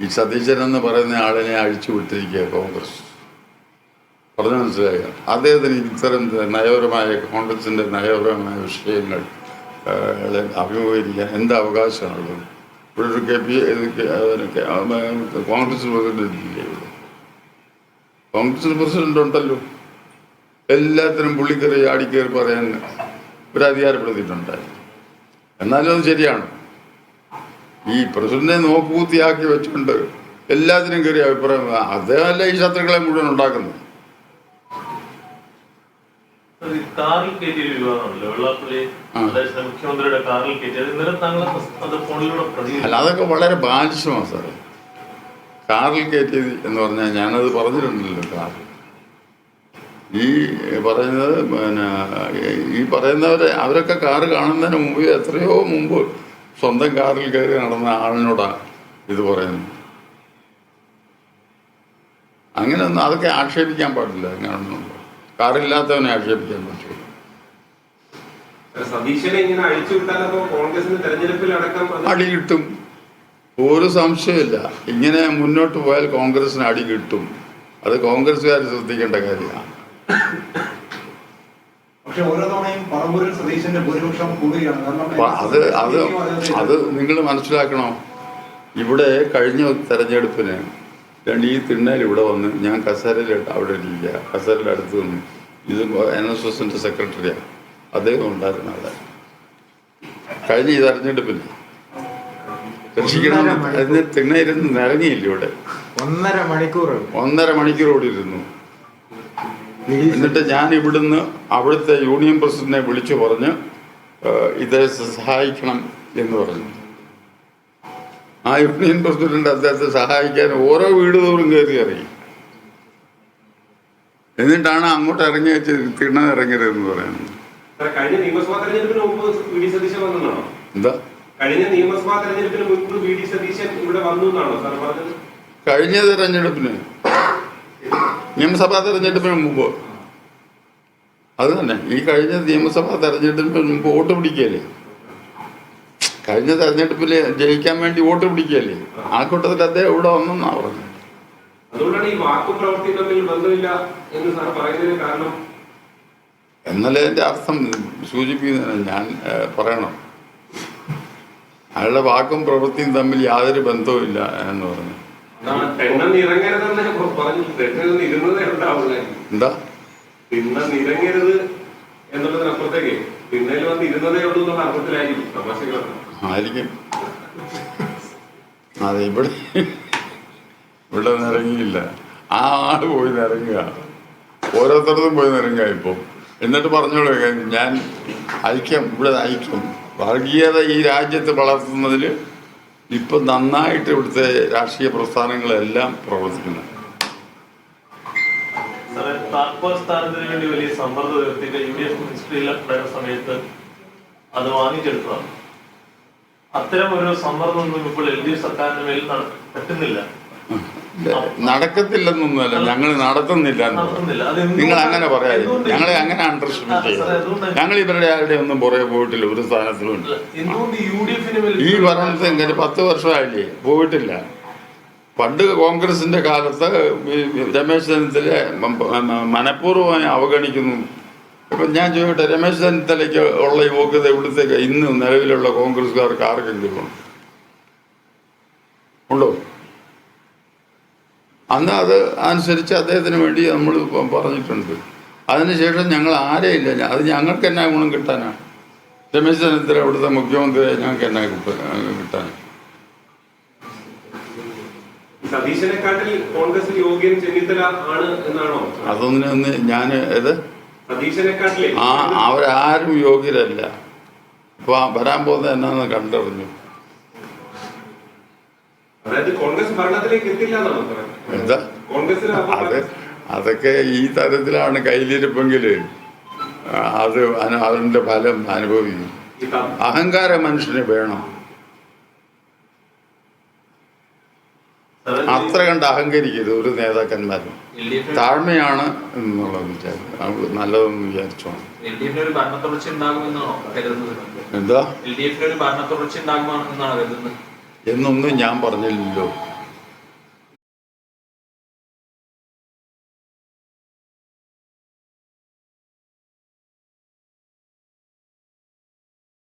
ഈ സതീശൻ എന്ന് പറയുന്ന ആളിനെ അഴിച്ചു വിട്ടിരിക്കുക കോൺഗ്രസ്. പറഞ്ഞു മനസ്സിലായ? അദ്ദേഹത്തിന് ഇത്തരം നയപരമായ കോൺഗ്രസിന്റെ നയപരമായ വിഷയങ്ങൾ അഭിമുഖീകരിക്കാൻ എന്ത് അവകാശമാണുള്ളത്? ഇവിടെ ഒരു K P Congress president Congress president ഉണ്ടല്ലോ. എല്ലാത്തിനും പുള്ളിക്കറി ആടിക്കയറി പറയാൻ ഒരു അധികാരപ്പെടുത്തിയിട്ടുണ്ടായിരുന്നു. എന്നാലും അത് ശരിയാണ്. ഈ പ്രസിഡന്റിനെ നോക്കുകൂത്തിയാക്കി വെച്ചുകൊണ്ട് എല്ലാത്തിനും കയറി അഭിപ്രായം. അദ്ദേഹമല്ല ഈ ശത്രുക്കളെ മുഴുവൻ ഉണ്ടാക്കുന്നത് കാറിൽ കയറ്റിയ ഒരു വിവാദമാണല്ലോ വെള്ളാപ്പള്ളി ആ. അതായത് മുഖ്യമന്ത്രിയുടെ കാറിൽ കയറ്റിയത് ഇന്നലെ താങ്കൾ അത് ഫോണിലൂടെ അല്ല അതൊക്കെ വളരെ ബാലിശമാണ് സാറേ കാറിൽ കയറ്റിയത് എന്ന് പറഞ്ഞാൽ ഞാനത് പറഞ്ഞിട്ടുണ്ടല്ലോ കാറിൽ. ഈ പറയുന്നത് പിന്നെ ഈ പറയുന്നവരെ അവരൊക്കെ കാറ് കാണുന്നതിന് മുമ്പ് എത്രയോ മുമ്പ് സ്വന്തം കാറിൽ കയറി നടന്ന ആളിനോടാണ് ഇത് പറയുന്നത്. അങ്ങനെയൊന്നും അതൊക്കെ ആക്ഷേപിക്കാൻ പാടില്ല. അങ്ങനെയൊന്നും കാറില്ലാത്തവനെ ആക്ഷേപിക്കാൻ പറ്റില്ല. അടി കിട്ടും. ഒരു സംശയമില്ല. ഇങ്ങനെ മുന്നോട്ട് പോയാൽ കോൺഗ്രസിന് അടി കിട്ടും. അത് കോൺഗ്രസ്സുകാർ ശ്രദ്ധിക്കേണ്ട കാര്യമാണ്. അത് അത് അത് നിങ്ങൾ മനസ്സിലാക്കണം? ഇവിടെ കഴിഞ്ഞ തെരഞ്ഞെടുപ്പിന് രണ്ട് ഈ തിണ്ണയിൽ ഇവിടെ വന്ന് ഞാൻ കസേരയിൽ അവിടെ ഇല്ല. കസേരയുടെ അടുത്ത് നിന്ന് ഇത് എൻ എസ് എസിന്റെ സെക്രട്ടറിയാണ് അദ്ദേഹം ഉണ്ടായിരുന്നു അവിടെ കഴിഞ്ഞ ഈ തെരഞ്ഞെടുപ്പിന് കൃഷിക്കണം അതിന് തിണ്ണയിരുന്ന് നിറങ്ങിയില്ല ഇവിടെ. ഒന്നര മണിക്കൂർ. ഒന്നര മണിക്കൂർ കൂടി ഇരുന്നു എന്നിട്ട് ഞാൻ ഇവിടുന്ന് അവിടുത്തെ യൂണിയൻ പ്രസിഡന്റിനെ വിളിച്ചു പറഞ്ഞ് ഇത് സഹായിക്കണം എന്ന് പറഞ്ഞു. ആ യൂണിയൻ പ്രസിഡന്റ് അദ്ദേഹത്തെ സഹായിക്കാൻ ഓരോ വീട് തോറും കയറി ഇറങ്ങി. എന്നിട്ടാണ് അങ്ങോട്ട് ഇറങ്ങി വെച്ച് തിണ്ണ ഇറങ്ങരുതെന്ന് പറയുന്നത്. എന്താ? കഴിഞ്ഞ നിയമസഭാ തെരഞ്ഞെടുപ്പിന് മുൻപ് വി ഡി സതീശൻ ഇവിടെ വന്നു എന്നാണോ സാർ പറഞ്ഞത്? കഴിഞ്ഞ തെരഞ്ഞെടുപ്പിന്? നിയമസഭാ തെരഞ്ഞെടുപ്പിന് മുമ്പ് അത് തന്നെ. ഈ കഴിഞ്ഞ നിയമസഭാ തെരഞ്ഞെടുപ്പിന് മുമ്പ് വോട്ട് പിടിക്കുകയല്ലേ? കഴിഞ്ഞ തെരഞ്ഞെടുപ്പിൽ ജയിക്കാൻ വേണ്ടി വോട്ട് പിടിക്കുകയല്ലേ? ആ കൂട്ടത്തിൽ അദ്ദേഹം ഇവിടെ വന്നെന്നാ പറഞ്ഞു എന്നാലേ എന്റെ അർത്ഥം സൂചിപ്പിക്കുന്ന ഞാൻ പറയണം. അയാളുടെ വാക്കും പ്രവൃത്തിയും തമ്മിൽ യാതൊരു ബന്ധവുമില്ല എന്ന് പറഞ്ഞു. എന്താ? തിണ്ണ നിരങ്ങരുത് എന്നുള്ളതിനപ്പുറത്തേക്ക് തിണ്ണയിൽ വന്ന് ഇരുന്നതേ ഉള്ളൂ എന്നുള്ള അർത്ഥത്തിലായിരിക്കും തമാശകളൊക്കെ ആയിരിക്കും. അതെ ഇവിടെ ഇവിടെ നിറങ്ങിയില്ല. ആ ആൾ പോയി നിറങ്ങുക. ഓരോരുത്തർക്കും പോയി നിറങ്ങുക ഇപ്പം. എന്നിട്ട് പറഞ്ഞോളൂ ഞാൻ ഐക്യം ഇവിടെ ഐക്യം. വർഗീയത ഈ രാജ്യത്ത് വളർത്തുന്നതിൽ ഇപ്പം നന്നായിട്ട് ഇവിടുത്തെ രാഷ്ട്രീയ പ്രസ്ഥാനങ്ങളെല്ലാം പ്രവർത്തിക്കുന്നു. വേണ്ടി വലിയ സമ്മർദ്ദം അത്തരം ഒരു സമ്മർദ്ദമൊന്നും ഇപ്പോൾ എൽ ഡി എഫ് സർക്കാരിന്റെ മേൽ പറ്റുന്നില്ല. നടക്കത്തില്ലെന്നൊന്നുമല്ല. ഞങ്ങൾ നടത്തുന്നില്ല നിങ്ങൾ അങ്ങനെ പറയാതെ ഞങ്ങളെ അങ്ങനെ അണ്ടർസ്റ്റിമേറ്റ് ചെയ്യരുത്. അതുകൊണ്ട് ഞങ്ങൾ ഇവരുടെ ആരുടെ ഒന്നും പുറകെ പോയിട്ടില്ല. ഒരു സ്ഥാനത്തിലും ഈ ഭരണത്തിൽ പത്ത് വർഷമായില്ലേ? പോയിട്ടില്ല. പണ്ട് കോൺഗ്രസിന്റെ കാലത്ത് രമേശ് ചെന്നിത്തല മനഃപൂർവമായി അവഗണിക്കുന്നു. ഇപ്പൊ ഞാൻ ചോദിക്കട്ടെ രമേശ് ചെന്നിത്തലയ്ക്ക് ഉള്ള യോഗ്യത ഇവിടുത്തെ ഇന്ന് നിലവിലുള്ള കോൺഗ്രസ്സുകാർക്ക് ആർക്കെങ്കിലും ഉണ്ട്? ഉണ്ടോ? അന്ന് അത് അനുസരിച്ച് അദ്ദേഹത്തിന് വേണ്ടി നമ്മൾ പറഞ്ഞിട്ടുണ്ട്. അതിനുശേഷം ഞങ്ങൾ ആരെയില്ല അത് ഞങ്ങൾക്ക് എന്നാ ഗുണം കിട്ടാനാണ് രമേശ് ചെന്നിത്തല ഇവിടുത്തെ മുഖ്യമന്ത്രിയെ ഞങ്ങൾക്ക് എന്നാ കിട്ടാൻ അതൊന്നും ഞാൻ ഇത് സതീശനെക്കാട്ടിലെ? ആ അവരാരും യോഗ്യരല്ല. അപ്പൊ ആ വരാൻ പോകുന്ന എന്നാന്ന് കണ്ടറിഞ്ഞു. അതായത് കോൺഗ്രസ് ഭരണത്തിലേക്ക് എത്തില്ല എന്നാണോ എന്താ? അത് അതൊക്കെ ഈ തരത്തിലാണ് കയ്യിലിരിപ്പെങ്കിൽ അത് അതിന്റെ അതിന്റെ ഫലം അനുഭവിക്കും. അഹങ്കാര മനുഷ്യന് വേണം. അത്ര കണ്ട് അഹങ്കരിക്കരുത് ഒരു നേതാക്കന്മാരും താഴ്മയാണ് എന്നുള്ളത് അത് നല്ലതെന്ന് വിചാരിച്ചോ എന്താ? എന്നൊന്നും ഞാൻ പറഞ്ഞില്ലല്ലോ.